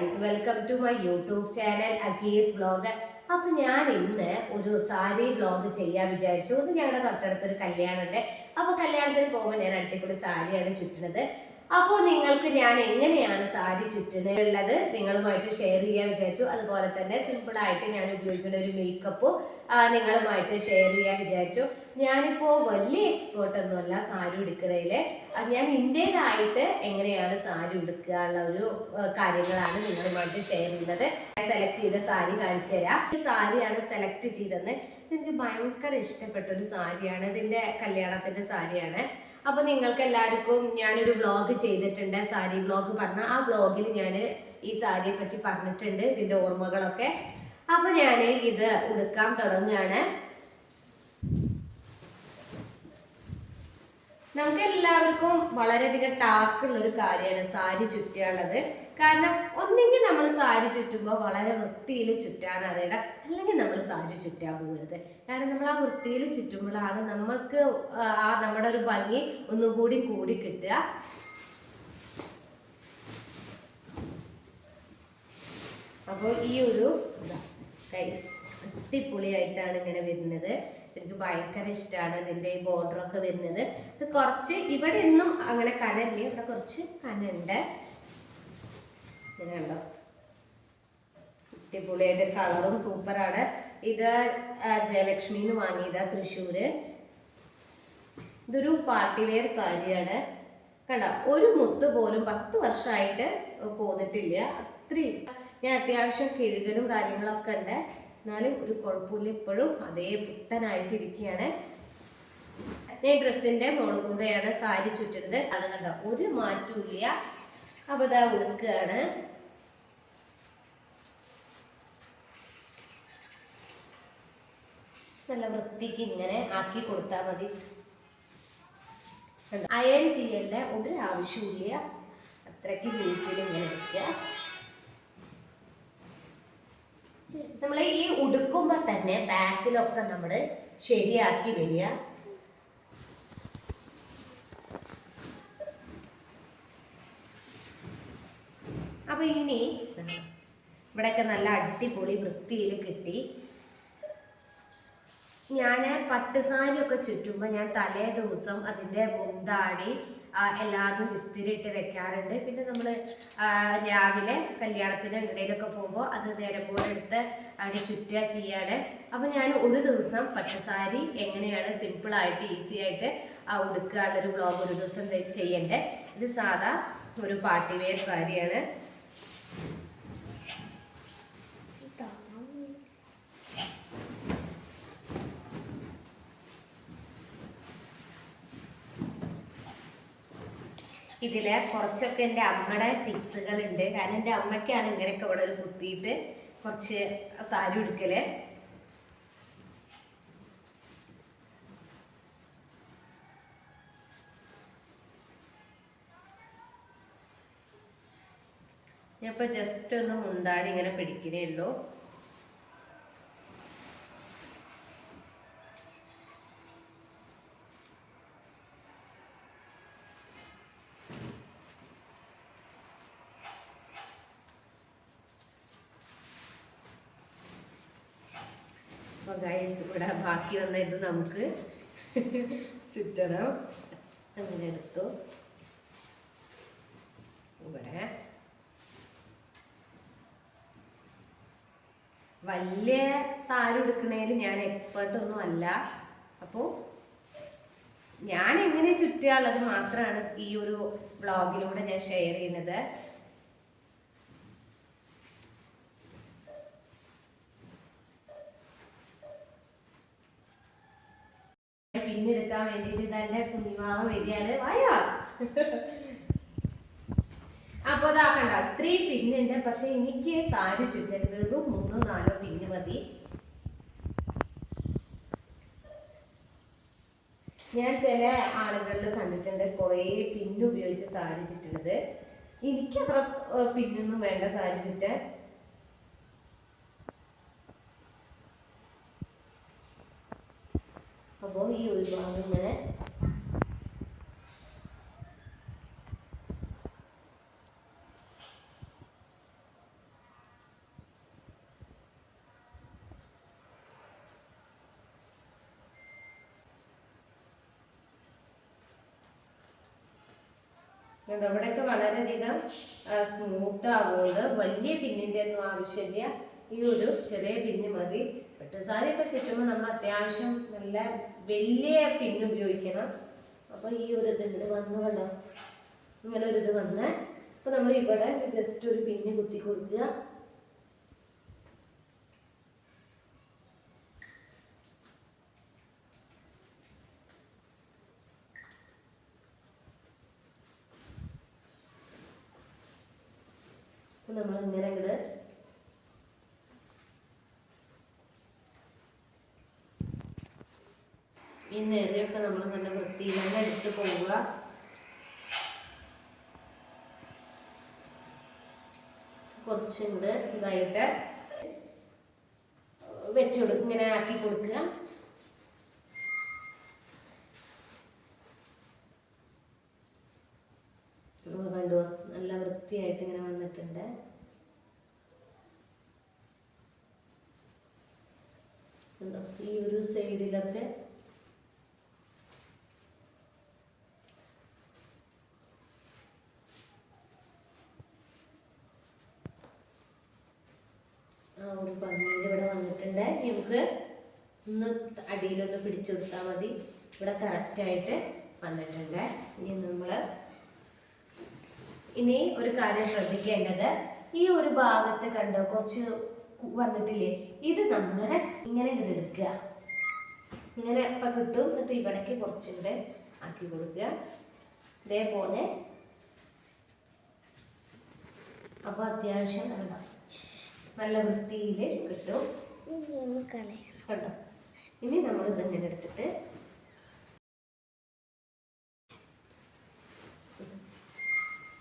Guys welcome to my YouTube channel അഗീസ് vlog അപ്പൊ ഞാൻ ഇന്ന് ഒരു സാരി വ്ലോഗ് ചെയ്യാൻ വിചാരിച്ചു. ഒന്ന് ഞങ്ങളുടെ തൊട്ടടുത്തൊരു കല്യാണമുണ്ട് അപ്പൊ കല്യാണത്തിന് പോകുമ്പോൾ ഞാൻ അടിപൊളി സാരിയാണ് ചുറ്റുന്നത് അപ്പോൾ നിങ്ങൾക്ക് ഞാൻ എങ്ങനെയാണ് സാരി ചുറ്റുന്നത് നിങ്ങളുമായിട്ട് ഷെയർ ചെയ്യാൻ വിചാരിച്ചു. അതുപോലെ തന്നെ സിമ്പിളായിട്ട് ഞാൻ ഉപയോഗിക്കുന്ന ഒരു മേക്കപ്പും നിങ്ങളുമായിട്ട് ഷെയർ ചെയ്യാൻ വിചാരിച്ചു. ഞാനിപ്പോ വലിയ എക്സ്പേർട്ട് ഒന്നുമല്ല സാരി ഉടുക്കുന്നതിൽ ഞാൻ ഇന്ത്യയിലായിട്ട് എങ്ങനെയാണ് സാരി ഉടുക്കുക ഉള്ള ഒരു കാര്യങ്ങളാണ് നിങ്ങളുമായിട്ട് ഷെയർ ചെയ്യുന്നത്. സെലക്ട് ചെയ്ത സാരി കാണിച്ചു തരാം. ഈ സാരിയാണ് സെലക്ട് ചെയ്തത് എനിക്ക് ഭയങ്കര ഇഷ്ടപ്പെട്ട ഒരു സാരിയാണ്. ഇതിന്റെ കല്യാണത്തിന്റെ സാരിയാണ്. അപ്പൊ നിങ്ങൾക്ക് എല്ലാവർക്കും ഞാനൊരു വ്ളോഗ് ചെയ്തിട്ടുണ്ട് സാരി വ്ളോഗ് പറഞ്ഞ ആ വ്ളോഗിൽ ഞാൻ ഈ സാരിയെ പറ്റി പറഞ്ഞിട്ടുണ്ട് ഇതിന്റെ ഓർമ്മകളൊക്കെ. അപ്പൊ ഞാൻ ഇത് ഉടുക്കാൻ തുടങ്ങുകയാണ്. നമുക്ക് എല്ലാവർക്കും വളരെയധികം ടാസ്ക് ഉള്ള ഒരു കാര്യമാണ് സാരി ചുറ്റാനുള്ളത്. കാരണം ഒന്നെങ്കിൽ നമ്മൾ സാരി ചുറ്റുമ്പോൾ വളരെ വൃത്തിയിൽ ചുറ്റാൻ അറിയണം. അല്ലെങ്കിൽ നമ്മൾ സാരി ചുറ്റാൻ പോകരുത്. കാരണം നമ്മൾ ആ വൃത്തിയിൽ ചുറ്റുമ്പോഴാണ് നമ്മൾക്ക് ആ നമ്മുടെ ഒരു ഭംഗി ഒന്നും കൂടി കൂടി കിട്ടുക. അപ്പോൾ ഈ ഒരു അടിപൊളിയായിട്ടാണ് ഇങ്ങനെ വരുന്നത്. എനിക്ക് ഭയങ്കര ഇഷ്ടമാണ് ഇതിന്റെ ഈ ബോർഡറൊക്കെ വരുന്നത്. ഇത് കുറച്ച് ഇവിടെ ഒന്നും അങ്ങനെ കനല്ലേ? ഇവിടെ കുറച്ച് കനുണ്ട്. ഇങ്ങനെ കണ്ടോ? അടിപൊളിയായിട്ട് കളറും സൂപ്പറാണ് ഇത് ജയലക്ഷ്മിന്ന് വാങ്ങിയതാ തൃശ്ശൂര്. ഇതൊരു പാർട്ടി വെയർ സാരിയാണ്. കണ്ട? ഒരു മുത്ത് പോലും പത്ത് വർഷമായിട്ട് പോന്നിട്ടില്ല. അത്രയും. ഞാൻ അത്യാവശ്യം കിഴുകലും കാര്യങ്ങളൊക്കെ ഉണ്ട്. എന്നാലും ഒരു കുഴപ്പമില്ല. ഇപ്പോഴും അതേ പുത്തനായിട്ട് ഇരിക്കുകയാണ് ഞാൻ ഡ്രസ്സിന്റെ മോളും കൂടെയാണ് സാരി ചുറ്റുന്നത്. അത് കണ്ടോ? ഒരു മാറ്റവും ഇല്ല അപ്പൊ ഇതാ ഉടുക്കുകയാണ്. നല്ല വൃത്തിക്ക് ഇങ്ങനെ ആക്കി കൊടുത്താൽ മതി. അയൺ ചെയ്യേണ്ട ഒരു ആവശ്യമില്ല അത്രയ്ക്ക് വീട്ടിൽ ഇങ്ങനെ വെക്കുക നമ്മൾ ഈ ഉടുക്കുമ്പോൾ തന്നെ ബാക്കിലൊക്കെ നമ്മൾ ശരിയാക്കി വരിക. അപ്പൊ ഇനി ഇവിടെയൊക്കെ നല്ല അടിപൊളി വൃത്തിയിൽ കിട്ടി. ഞാൻ പട്ടുസാരിയൊക്കെ ചുറ്റുമ്പോൾ ഞാൻ തലേ ദിവസം അതിന്റെ മുന്താണി എല്ലാതും വിസ്തിരിട്ട് വെക്കാറുണ്ട്. പിന്നെ നമ്മൾ രാവിലെ കല്യാണത്തിന് ഇടയിലൊക്കെ പോകുമ്പോൾ അത് നേരെ പോലെ എടുത്ത് അവിടെ ചുറ്റുക ചെയ്യാണ്. അപ്പോൾ ഞാൻ ഒരു ദിവസം പട്ടുസാരി എങ്ങനെയാണ് സിമ്പിളായിട്ട് ഈസി ആയിട്ട് ഉടുക്കാനുള്ളൊരു വ്ളോഗ് ഒരു ദിവസം ചെയ്യണ്ടേ. ഇത് സാധാ ഒരു പാർട്ടി വെയർ സാരിയാണ്. ഇതിൽ കുറച്ചൊക്കെ എന്റെ അമ്മയുടെ ടിപ്സുകളുണ്ട് കാരണം എന്റെ അമ്മയ്ക്കാണ് ഇങ്ങനെയൊക്കെ ഇവിടെ ഒരു കുത്തിയിട്ട് കുറച്ച് സാരി ഉടുക്കൽ. ഞാനിപ്പോൾ ജസ്റ്റ് ഒന്ന് മുന്താടി ഇങ്ങനെ പിടിക്കുന്നേ ഉള്ളൂ. അപ്പോൾ ഗൈസ് ഇവിടെ ബാക്കി വന്ന ഇത് നമുക്ക് ചുറ്റണം. അങ്ങനെ എടുത്തു. ഇവിടെ. വലിയ സാരി എടുക്കണേൽ ഞാൻ എക്സ്പേർട്ട് ഒന്നും അല്ല. അപ്പോൾ ഞാൻ എങ്ങനെ ചുറ്റുകയുള്ളത് മാത്രമാണ് ഈ ഒരു ബ്ലോഗിലൂടെ ഞാൻ ഷെയർ ചെയ്യുന്നത്. പിന്നെടുക്കാൻ വേണ്ടിയിട്ട് ഇതെന്റെ കുഞ്ഞിമാവ വരികയാണ്. വായോ? അപ്പൊ ഇതാക്കണ്ട ഇത്രയും പിന്നുണ്ട് പക്ഷെ എനിക്ക് സാരി ചുറ്റാൻ വെറും മൂന്നോ നാലോ പിന്ന് മതി. ഞാൻ ചില ആളുകളിൽ കണ്ടിട്ടുണ്ട് കുറേ പിന്നുപയോഗിച്ച് സാരി ചുറ്റുന്നത്. എനിക്ക് അത്ര പിന്നൊന്നും വേണ്ട സാരി ചുറ്റാൻ. അപ്പോൾ ഈ ഉൾഭാഗം ഇങ്ങനെ ഇവിടെയൊക്കെ വളരെയധികം സ്മൂത്ത് ആവുന്നത് വലിയ പിന്നിന്റെ ഒന്നും ആവശ്യമില്ല. ഈ ഒരു ചെറിയ പിന്നി മതി. വെട്ടുസാരിയൊക്കെ ചുറ്റുമ്പോൾ നമ്മൾ അത്യാവശ്യം നല്ല വലിയ പിൻ ഉപയോഗിക്കണം. അപ്പൊ ഈ ഒരു ഇത് ഇങ്ങനെ വന്നു കണ്ടോ ഇങ്ങനെ ഒരു ഇത് വന്ന് അപ്പൊ നമ്മൾ ഇവിടെ ജസ്റ്റ് ഒരു പിന്ന് കുത്തി കൊടുക്കുക. നമ്മൾ ഇങ്ങനെ ഈ നെറിയൊക്കെ നമ്മൾ നല്ല വൃത്തിയിൽ തന്നെ എടുത്ത് പോവുക. കുറച്ചും കൂടെ ഇതായിട്ട് വെച്ച് ഇങ്ങനെ ആക്കി കൊടുക്കുക. കണ്ടു? നല്ല വൃത്തിയായിട്ട് ഇങ്ങനെ വന്നിട്ടുണ്ട്? ഈ ഒരു സൈഡിലൊക്കെ ആ ഒരു പന്നീര് ഇവിടെ വന്നിട്ടുണ്ട് ഇനി നമുക്ക് ഒന്ന് അടിയിലൊന്ന് പിടിച്ചു കൊടുത്താൽ മതി. ഇവിടെ കറക്റ്റായിട്ട് വന്നിട്ടുണ്ട്. ഇനി നമ്മൾ ഇനി ഒരു കാര്യം ശ്രദ്ധിക്കേണ്ടത് ഈ ഒരു ഭാഗത്ത് കണ്ടോ കുറച്ച് വന്നിട്ടില്ലേ? ഇത് നമ്മൾ ഇങ്ങനെ എടുക്കുക. ഇങ്ങനെ ഇപ്പം കിട്ടും. എന്നിട്ട് ഇവിടേക്ക് കുറച്ചുകൂടെ ആക്കി കൊടുക്കുക. ഇതേപോലെ. അപ്പോൾ അത്യാവശ്യം കണ്ടോ? നല്ല വൃത്തിയിൽ കിട്ടും. കണ്ടോ? ഇനി നമ്മൾ ഇതിങ്ങനെ എടുത്തിട്ട്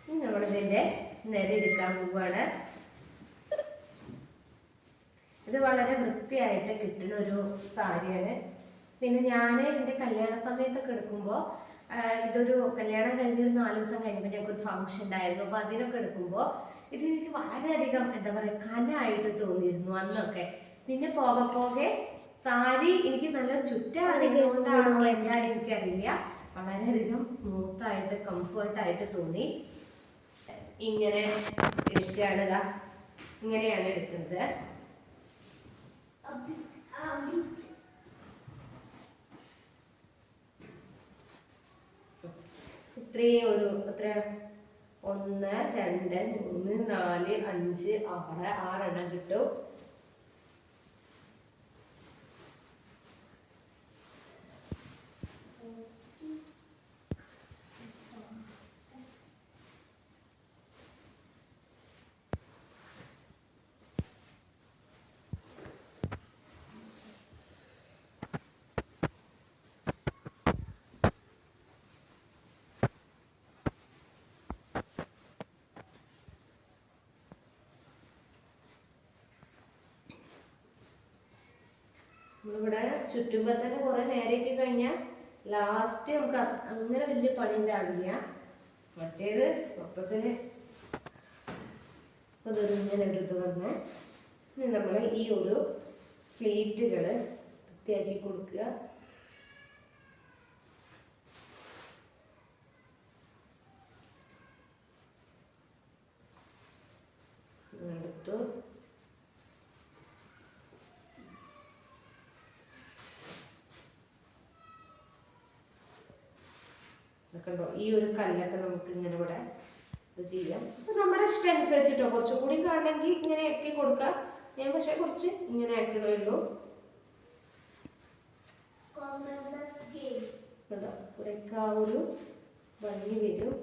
ഇനി നമ്മളിതിന്റെ നെരെടുക്കാൻ പോവുകയാണ് ഇത് വളരെ വൃത്തിയായിട്ട് കിട്ടുന്ന ഒരു സാരിയാണ്. പിന്നെ ഞാൻ എന്റെ കല്യാണ സമയത്തൊക്കെ എടുക്കുമ്പോൾ ഇതൊരു കല്യാണം കഴിഞ്ഞ ഒരു നാല് ദിവസം കഴിഞ്ഞപ്പോൾ ഞങ്ങൾക്ക് ഒരു ഫംഗ്ഷൻ ഉണ്ടായിരുന്നു. അപ്പോൾ അതിനൊക്കെ എടുക്കുമ്പോൾ ഇത് എനിക്ക് വളരെയധികം എന്താ പറയുക കനായിട്ട് തോന്നിയിരുന്നു അന്നൊക്കെ. പിന്നെ പോകെ പോകെ സാരി എനിക്ക് നല്ല ചുറ്റാ അറിയുന്നതുകൊണ്ടാണോ എന്താണെന്ന് എനിക്കറിയില്ല. വളരെയധികം സ്മൂത്ത് ആയിട്ട് കംഫേർട്ട് ആയിട്ട് തോന്നി. ഇങ്ങനെ എടുക്കുകയാണ് ഇങ്ങനെയാണ് എടുക്കുന്നത്. ഇത്രയും ഒരു എത്ര? ഒന്ന് രണ്ട് മൂന്ന് നാല് അഞ്ച് ആറ് ആറെണ്ണം കിട്ടും. നമ്മളിവിടെ ചുറ്റുമ്പോൾ തന്നെ കുറെ നേരേക്ക് കഴിഞ്ഞാൽ ലാസ്റ്റ് നമുക്ക് അങ്ങനെ വലിയ പണി ഉണ്ടാവില്ല. മറ്റേത് മൊത്തത്തിൽ അതൊരു എടുത്ത് ഇനി നമ്മൾ ഈ ഒരു പ്ലേറ്റുകൾ വൃത്തിയാക്കി കൊടുക്കുക എടുത്തു ഇതൊക്കെ ഉണ്ടോ ഈ ഒരു കല്ലൊക്കെ നമുക്ക് ഇങ്ങനെ ഇവിടെ ഇത് ചെയ്യാം. അപ്പൊ നമ്മുടെ ഇഷ്ടം അനുസരിച്ചിട്ടോ കുറച്ചുകൂടി കാണണമെങ്കിൽ ഇങ്ങനെ ആക്കി കൊടുക്കാം. ഞാൻ പക്ഷെ കുറച്ച് ഇങ്ങനെ ആക്കണേ ഉള്ളൂ. ഇവിടെയൊക്കെ ഒരു ഭംഗി വരും.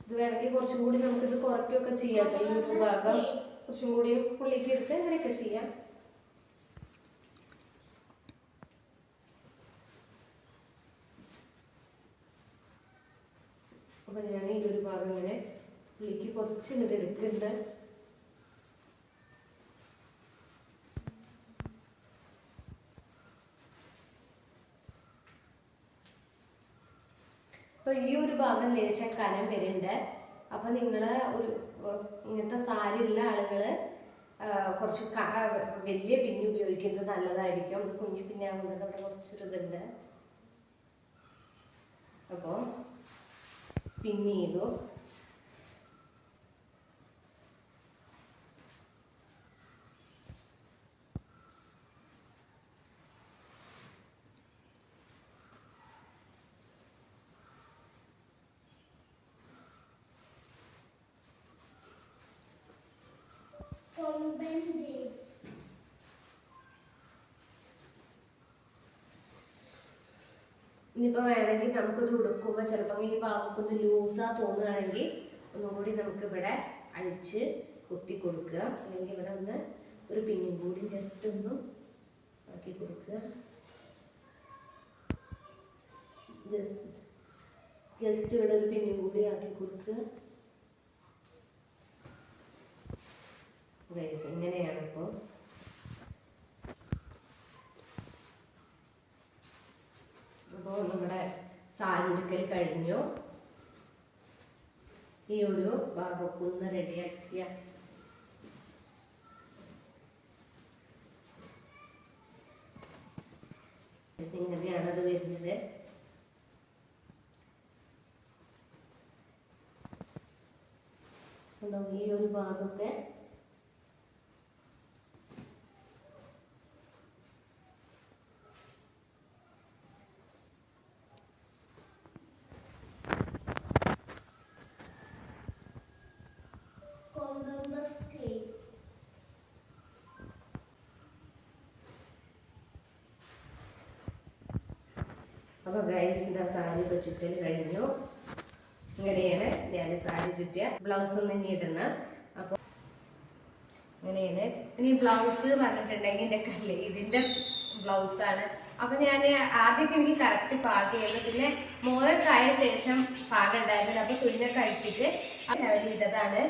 ഇത് വേണമെങ്കിൽ കുറച്ചും കൂടി നമുക്കിത് കുറയ്ക്കുകയൊക്കെ ചെയ്യാം. ഈ ഒരു ഭാഗം. കുറച്ചും കൂടി പുള്ളിക്ക് എടുത്ത് അങ്ങനെയൊക്കെ ചെയ്യാം. അപ്പൊ ഞാൻ ഈ ഒരു ഭാഗം ഇങ്ങനെ ഉള്ളിക്ക് കുറച്ച് ഇങ്ങോട്ട് എടുക്കുന്നുണ്ട് അപ്പൊ ഈ ഒരു ഭാഗം ലേശം കനം വരുന്നുണ്ട് അപ്പൊ നിങ്ങൾ ഒരു ഇങ്ങനത്തെ സാരി ഉള്ള ആളുകൾ കുറച്ച് വലിയ പിന്നി ഉപയോഗിക്കുന്നത് നല്ലതായിരിക്കും. ഇത് കുഞ്ഞു പിന്നാവുന്നത് അവിടെ കുറച്ചൊരു ഇതുണ്ട് അപ്പോൾ പിൻ ചെയ്തു ഇനിയിപ്പോൾ വേണമെങ്കിൽ നമുക്കിത് ഉടുക്കുമ്പോൾ ചിലപ്പോൾ ഈ ഭാഗത്തൊന്ന് ലൂസാ തോന്നുകയാണെങ്കിൽ ഒന്നുകൂടി നമുക്കിവിടെ അഴിച്ച് കുത്തി കൊടുക്കുക. അല്ലെങ്കിൽ ഇവിടെ ഒന്ന് ഒരു പിന്നും കൂടി ജസ്റ്റ് ഒന്ന് ആക്കി കൊടുക്കുക. ജസ്റ്റ് ഇവിടെ ഒരു പിന്നും കൂടി ആക്കി കൊടുക്കുക. ഇങ്ങനെയാണ് ഇപ്പോൾ അപ്പോൾ നമ്മുടെ സാരി ഉടുക്കൽ കഴിഞ്ഞു. ഈ ഒരു ഭാഗമൊക്കെ റെഡിയാക്കിയ ഇങ്ങനെയാണത് വരുന്നത്. ഈ ഒരു ഭാഗമൊക്കെ അപ്പോൾ ഗൈസ് എന്താ സാരി ഇപ്പോൾ ചുറ്റൽ കഴിഞ്ഞു. ഇങ്ങനെയാണ് ഞാൻ സാരി ചുറ്റിയ. ബ്ലൗസ് ഒന്നും ഇടണം അപ്പോൾ ഇങ്ങനെയാണ്. ഇനി ബ്ലൗസ് പറഞ്ഞിട്ടുണ്ടെങ്കിൽ എന്റെ കല്ല് ഇതിന്റെ ബ്ലൗസാണ് അപ്പോൾ ഞാൻ ആദ്യമൊക്കെ എനിക്ക് കറക്റ്റ് പാകമായിരുന്നു പിന്നെ മോറൊക്കെ ആയ ശേഷം പാകം അപ്പൊ അപ്പോൾ തുന്നൊക്കെ അഴിച്ചിട്ട് അവർ ഇട്ടതാണ്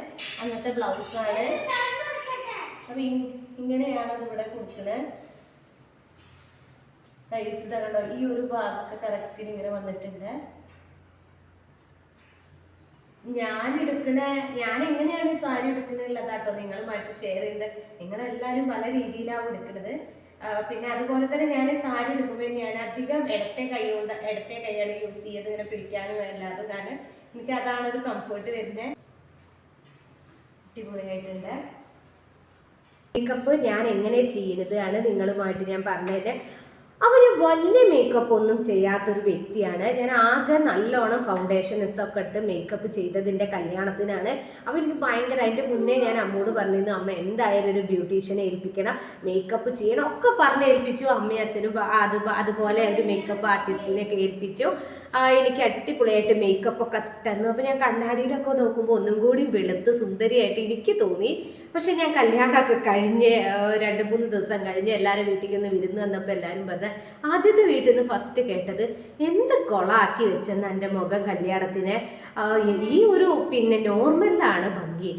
അന്നത്തെ ബ്ലൗസാണ് അപ്പോൾ ഇങ്ങനെയാണ് അത് ഇവിടെ കൊടുക്കുന്നത് റൈസ് ഇതാണല്ലോ ഈ ഒരു ഭാഗമൊക്കെ കറക്റ്റിന് ഇങ്ങനെ വന്നിട്ടുണ്ട്. ഞാൻ എടുക്കണ ഞാൻ എങ്ങനെയാണ് സാരി എടുക്കണുള്ളതാട്ടോ നിങ്ങളുമായിട്ട് ഷെയർ ചെയ്ത് നിങ്ങളെല്ലാവരും പല രീതിയിലാണ് എടുക്കുന്നത് പിന്നെ അതുപോലെ തന്നെ ഞാൻ സാരി എടുക്കുമ്പോൾ ഞാൻ അധികം ഇടത്തെ കൈ കൊണ്ട് ഇടത്തെ കൈയാണ് യൂസ് ചെയ്ത് ഇങ്ങനെ പിടിക്കാനും അല്ലാതെ കാരണം എനിക്ക് അതാണ് ഒരു കംഫർട്ട് വരുന്നത്. അടിപൊളിയായിട്ടുണ്ട്. മേക്കപ്പ് ഞാൻ എങ്ങനെ ചെയ്യുന്നത് ആണ് നിങ്ങളുമായിട്ട് ഞാൻ പറഞ്ഞത്. അവന് വലിയ മേക്കപ്പ് ഒന്നും ചെയ്യാത്തൊരു വ്യക്തിയാണ്. ഞാൻ ആകെ നല്ലോണം ഫൗണ്ടേഷൻ ഒക്കെ ഇട്ട് മേക്കപ്പ് ചെയ്തതിന്റെ കല്യാണത്തിനാണ്. അവർക്ക് ഭയങ്കര അതിന്റെ മുന്നേ ഞാൻ അമ്മോട് പറഞ്ഞിരുന്നു അമ്മ എന്തായാലും ഒരു ബ്യൂട്ടീഷ്യനെ ഏൽപ്പിക്കണം മേക്കപ്പ് ചെയ്യണം. ഒക്കെ പറഞ്ഞ് ഏൽപ്പിച്ചു. അമ്മയും അച്ഛനും അത് അതുപോലെ ഒരു മേക്കപ്പ് ആർട്ടിസ്റ്റിനെയൊക്കെ ഏൽപ്പിച്ചു. എനിക്ക് അടിപൊളിയായിട്ട് മേക്കപ്പ് ഒക്കെ തന്നു. അപ്പോൾ ഞാൻ കണ്ണാടിയിലൊക്കെ നോക്കുമ്പോൾ ഒന്നും കൂടി വെളുത്ത് സുന്ദരിയായിട്ട് എനിക്ക് തോന്നി. പക്ഷെ ഞാൻ കല്യാണമൊക്കെ കഴിഞ്ഞ് രണ്ട് മൂന്ന് ദിവസം കഴിഞ്ഞ് എല്ലാവരും വീട്ടിലേക്ക് ഒന്ന് വിരുന്ന് വന്നപ്പോൾ എല്ലാവരും പറഞ്ഞ ആദ്യത്തെ വീട്ടിൽ നിന്ന് ഫസ്റ്റ് കേട്ടത് എന്ത് കൊളാക്കി വെച്ചെന്ന് എന്റെ മുഖം കല്യാണത്തിന്. ഈ ഒരു പിന്നെ നോർമലാണ് ഭംഗി.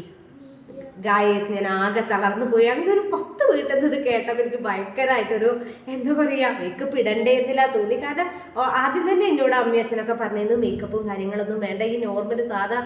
ഗായേസ് ഞാൻ ആകെ തളർന്നു പോയി. അങ്ങനെ ഒരു പത്ത് വീട്ടിൽ ഇത് കേട്ടപ്പോൾ എനിക്ക് ഭയങ്കരമായിട്ടൊരു എന്താ പറയുക മേക്കപ്പ് ഇടണ്ടേ എന്നില്ല തോന്നി. കാരണം ആദ്യം തന്നെ എന്നോട് അമ്മയച്ഛനൊക്കെ പറഞ്ഞിരുന്നു മേക്കപ്പും കാര്യങ്ങളൊന്നും വേണ്ട. ഈ നോർമൽ സാധാ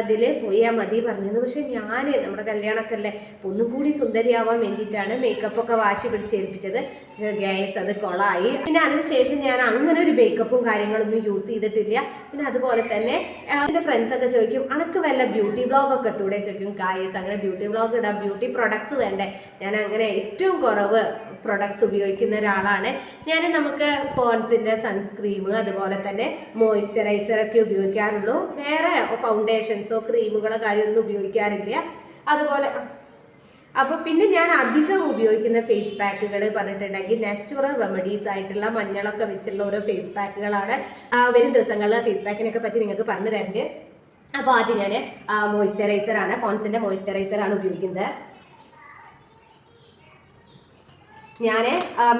ഇതിൽ പോയാൽ മതി പറഞ്ഞിരുന്നു. പക്ഷെ ഞാൻ നമ്മുടെ കല്യാണമൊക്കെ അല്ലേ ഒന്നും കൂടി സുന്ദരിയാവാൻ വേണ്ടിയിട്ടാണ് മേക്കപ്പൊക്കെ വാശി പിടിച്ചേൽപ്പിച്ചത് പക്ഷേ ഗ്യാസ് അത് കൊളായി. പിന്നെ അതിനുശേഷം ഞാൻ അങ്ങനെ ഒരു മേക്കപ്പും കാര്യങ്ങളൊന്നും യൂസ് ചെയ്തിട്ടില്ല. പിന്നെ അതുപോലെ തന്നെ എന്റെ ഫ്രണ്ട്സൊക്കെ ചോദിക്കും അനക്ക് വല്ല ബ്യൂട്ടി ബ്ലോഗൊക്കെ ഇട്ടൂടെ? ചോദിക്കും ഗായസ് അങ്ങനെ ബ്യൂട്ടി ബ്ലോഗ് ഇടാം ബ്യൂട്ടി പ്രൊഡക്ട്സ് വേണ്ടേ? ഞാൻ അങ്ങനെ ഏറ്റവും കുറവ് പ്രൊഡക്ട്സ് ഉപയോഗിക്കുന്ന ഒരാളാണ്. ഞാൻ നമുക്ക് പോൺസിന്റെ സൺസ്ക്രീം അതുപോലെ തന്നെ മോയ്സ്ചറൈസർ ഒക്കെ ഉപയോഗിക്കാറുള്ളൂ. വേറെ ഫൗണ്ടേഷൻസോ ക്രീമുകളോ കാര്യമൊന്നും ഉപയോഗിക്കാറില്ല. അതുപോലെ അപ്പോൾ പിന്നെ ഞാൻ അധികം ഉപയോഗിക്കുന്ന ഫേസ് പാക്കുകൾ പറഞ്ഞിട്ടുണ്ടെങ്കിൽ നാച്ചുറൽ റെമഡീസ് ആയിട്ടുള്ള മഞ്ഞളൊക്കെ വെച്ചുള്ള ഓരോ ഫേസ് പാക്കുകളാണ് വരും ദിവസങ്ങളിൽ ഫേസ് പാക്കിനൊക്കെ പറ്റി നിങ്ങൾക്ക് പറഞ്ഞു തരുന്നത് അപ്പോൾ ആദ്യം ഞാൻ മോയ്സ്ചറൈസർ ആണ് പോൺസിന്റെ മോയ്സ്ചറൈസർ ആണ് ഉപയോഗിക്കുന്നത്. ഞാൻ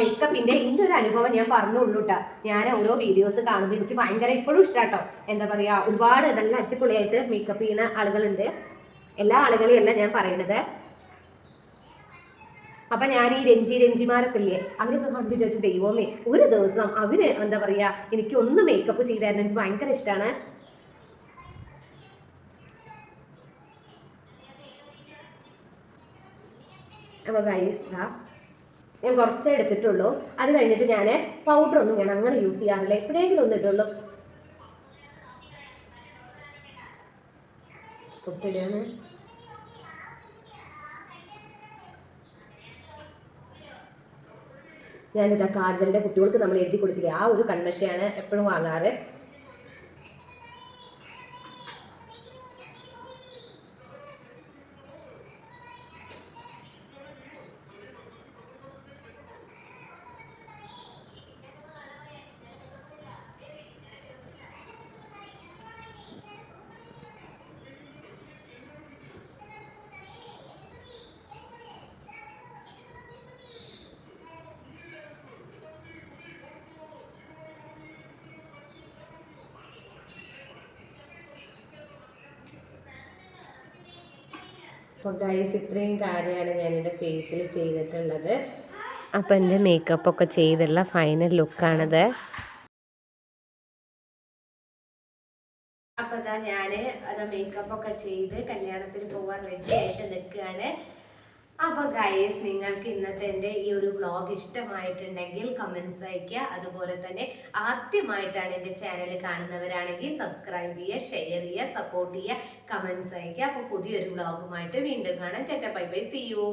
മേക്കപ്പിന്റെ ഇന്റെ ഒരു അനുഭവം ഞാൻ പറഞ്ഞുള്ളൂ കേട്ടോ ഞാൻ ഓരോ വീഡിയോസ് കാണുമ്പോൾ എനിക്ക് ഭയങ്കര ഇപ്പോഴും ഇഷ്ടാട്ടോ എന്താ പറയുക ഒരുപാട് നല്ല അടിപൊളിയായിട്ട് മേക്കപ്പ് ചെയ്യുന്ന ആളുകളുണ്ട്. എല്ലാ ആളുകളെയും അല്ല ഞാൻ പറയുന്നത് അപ്പം ഞാൻ ഈ രഞ്ജി രഞ്ജിമാരൊക്കെ ഇല്ലേ അവരൊക്കെ കണ്ടു ചോദിച്ചു ദൈവമേ ഒരു ദിവസം അവർ എന്താ പറയുക എനിക്ക് ഒന്ന് മേക്കപ്പ് ചെയ്തായിരുന്നു എനിക്ക് ഭയങ്കര ഇഷ്ടമാണ് അപ്പോൾ ഗൈസ് ഞാൻ കുറച്ചേ എടുത്തിട്ടുള്ളൂ. അത് കഴിഞ്ഞിട്ട് ഞാൻ പൗഡർ ഒന്നും ഞാൻ അങ്ങനെ യൂസ് ചെയ്യാറില്ല. എപ്പോഴെങ്കിലും ഒന്ന് ഇട്ടുള്ളൂ പൊട്ടിടാണ് ഞാനിതാ കാജലിന്റെ കുട്ടികൾക്ക് നമ്മൾ എഴുതി കൊടുത്തില്ലേ? ആ ഒരു കൺമഷയാണ് എപ്പോഴും വാങ്ങാറ്. അപ്പോൾ ഗൈസ് ഇത്രയും കാര്യമാണ് ഞാൻ എന്റെ ഫേസിൽ ചെയ്തിട്ടുള്ളത്. അപ്പോൾ എന്റെ മേക്കപ്പ് ഒക്കെ ചെയ്തുള്ള ഫൈനൽ ലുക്കാണിത് അപ്പോൾ ഞാൻ ഞാൻ അത് മേക്കപ്പ് ഒക്കെ ചെയ്ത് കല്യാണത്തിന് പോകാൻ റെഡി ആയിട്ട് നിൽക്കുകയാണ്. അപ്പോൾ ഗൈസ് നിങ്ങൾക്ക് ഇന്നത്തെ എന്റെ ഈ ഒരു വ്ളോഗ് ഇഷ്ടമായിട്ടുണ്ടെങ്കിൽ കമൻസ് അയയ്ക്കുക. അതുപോലെ തന്നെ ആദ്യമായിട്ടാണ് എന്റെ ചാനൽ കാണുന്നവരാണെങ്കിൽ സബ്സ്ക്രൈബ് ചെയ്യുക ഷെയർ ചെയ്യുക സപ്പോർട്ട് ചെയ്യുക കമൻസ് അയയ്ക്കുക. അപ്പോൾ പുതിയൊരു വ്ളോഗുമായിട്ട് വീണ്ടും കാണാം. ചേട്ടാ ബൈ ബൈ സി യു